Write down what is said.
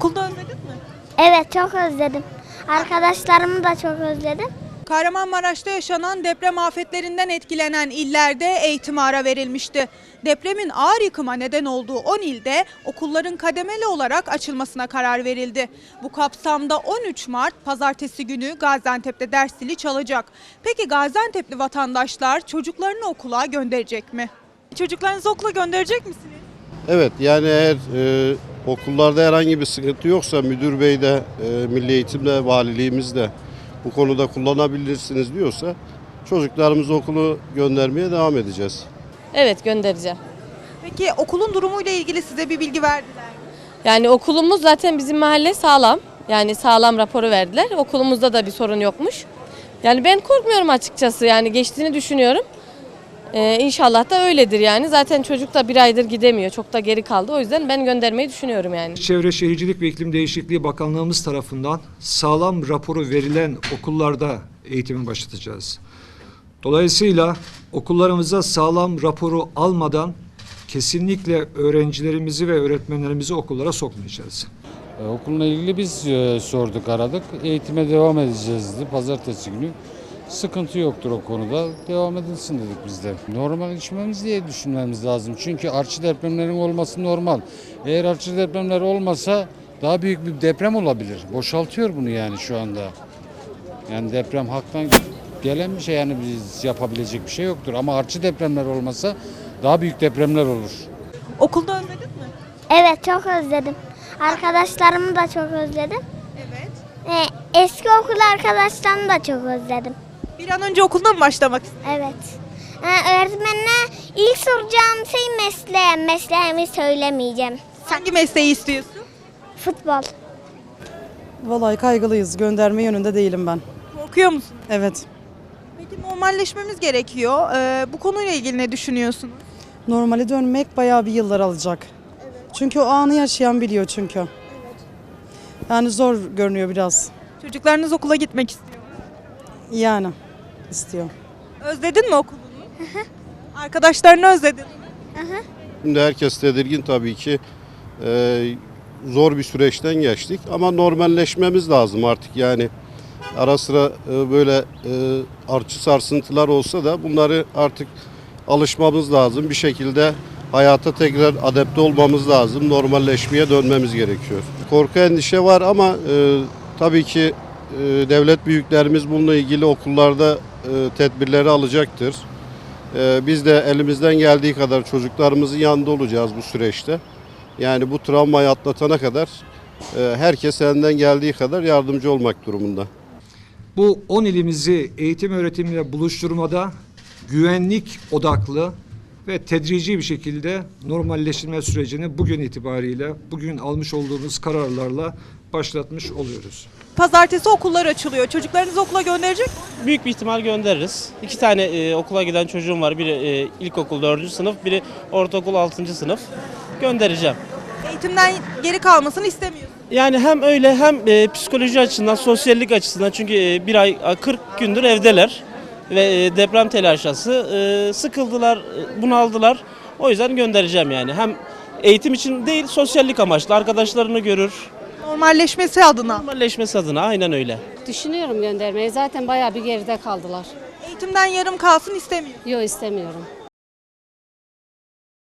Okulda özledin mi? Evet çok özledim. Arkadaşlarımı da çok özledim. Kahramanmaraş'ta yaşanan deprem afetlerinden etkilenen illerde eğitime ara verilmişti. Depremin ağır yıkıma neden olduğu 10 ilde okulların kademeli olarak açılmasına karar verildi. Bu kapsamda 13 Mart pazartesi günü Gaziantep'te ders zili çalacak. Peki Gaziantep'li vatandaşlar çocuklarını okula gönderecek mi? Çocuklarınızı okula gönderecek misiniz? Evet yani eğer e, okullarda herhangi bir sıkıntı yoksa müdür bey de e, milli eğitimde valiliğimiz de bu konuda kullanabilirsiniz diyorsa çocuklarımızı okulu göndermeye devam edeceğiz. Evet göndereceğim. Peki okulun durumuyla ilgili size bir bilgi verdiler mi? Yani okulumuz zaten bizim mahalle sağlam. Yani sağlam raporu verdiler. Okulumuzda da bir sorun yokmuş. Yani ben korkmuyorum açıkçası. Yani geçtiğini düşünüyorum. Ee, inşallah da öyledir yani. Zaten çocuk da bir aydır gidemiyor. Çok da geri kaldı. O yüzden ben göndermeyi düşünüyorum yani. Çevre Şehircilik ve İklim Değişikliği Bakanlığımız tarafından sağlam raporu verilen okullarda eğitimi başlatacağız. Dolayısıyla okullarımıza sağlam raporu almadan kesinlikle öğrencilerimizi ve öğretmenlerimizi okullara sokmayacağız. E, Okulla ilgili biz e, sorduk aradık. Eğitime devam edeceğiz dedi pazartesi günü. Sıkıntı yoktur o konuda. Devam edilsin dedik biz de. Normalleşmemiz diye düşünmemiz lazım. Çünkü artçı depremlerin olması normal. Eğer artçı depremler olmasa daha büyük bir deprem olabilir. Boşaltıyor bunu yani şu anda. Yani deprem haktan gelen bir şey yani biz yapabilecek bir şey yoktur. Ama artçı depremler olmasa daha büyük depremler olur. Okulda özledin mi? Evet çok özledim. Arkadaşlarımı da çok özledim. Evet. Ee, eski okul arkadaşlarımı da çok özledim. Bir an önce okulda mı başlamak istiyorsun? Evet. Ee, öğretmenine ilk soracağım şey mesleğim. Mesleğimi söylemeyeceğim. Hangi mesleği istiyorsun? Futbol. Vallahi kaygılıyız. Gönderme yönünde değilim ben. Korkuyor musun? Evet. Peki normalleşmemiz gerekiyor. Ee, bu konuyla ilgili ne düşünüyorsunuz? Normale dönmek bayağı bir yıllar alacak. Çünkü o anı yaşayan biliyor çünkü. Yani zor görünüyor biraz. Çocuklarınız okula gitmek istiyor. Yani istiyor. Özledin mi okulunu? Arkadaşlarını özledin mi? Şimdi herkes tedirgin tabii ki. E, zor bir süreçten geçtik ama normalleşmemiz lazım artık yani. Ara sıra e, böyle e, artçı sarsıntılar olsa da bunları artık alışmamız lazım. Bir şekilde hayata tekrar adapte olmamız lazım. Normalleşmeye dönmemiz gerekiyor. Korku endişe var ama e, tabii ki devlet büyüklerimiz bununla ilgili okullarda e, tedbirleri alacaktır. E, biz de elimizden geldiği kadar çocuklarımızın yanında olacağız bu süreçte. Yani bu travmayı atlatana kadar e, herkes elinden geldiği kadar yardımcı olmak durumunda. Bu 10 ilimizi eğitim öğretimle buluşturmada güvenlik odaklı ve tedrici bir şekilde normalleştirme sürecini bugün itibariyle bugün almış olduğumuz kararlarla başlatmış oluyoruz. Pazartesi okullar açılıyor. Çocuklarınızı okula gönderecek mi? Büyük bir ihtimal göndeririz. İki tane e, okula giden çocuğum var. Biri e, ilkokul 4. sınıf, biri ortaokul 6. sınıf. Göndereceğim. Eğitimden geri kalmasını istemiyorsun. Yani hem öyle hem e, psikoloji açısından, sosyallik açısından çünkü e, bir ay a, 40 gündür evdeler ve e, deprem telaşası e, sıkıldılar, e, bunaldılar. O yüzden göndereceğim yani. Hem eğitim için değil, sosyallik amaçlı arkadaşlarını görür. Normalleşmesi adına. Normalleşmesi adına aynen öyle. Düşünüyorum göndermeyi. Zaten bayağı bir geride kaldılar. Eğitimden yarım kalsın istemiyor. Yok istemiyorum.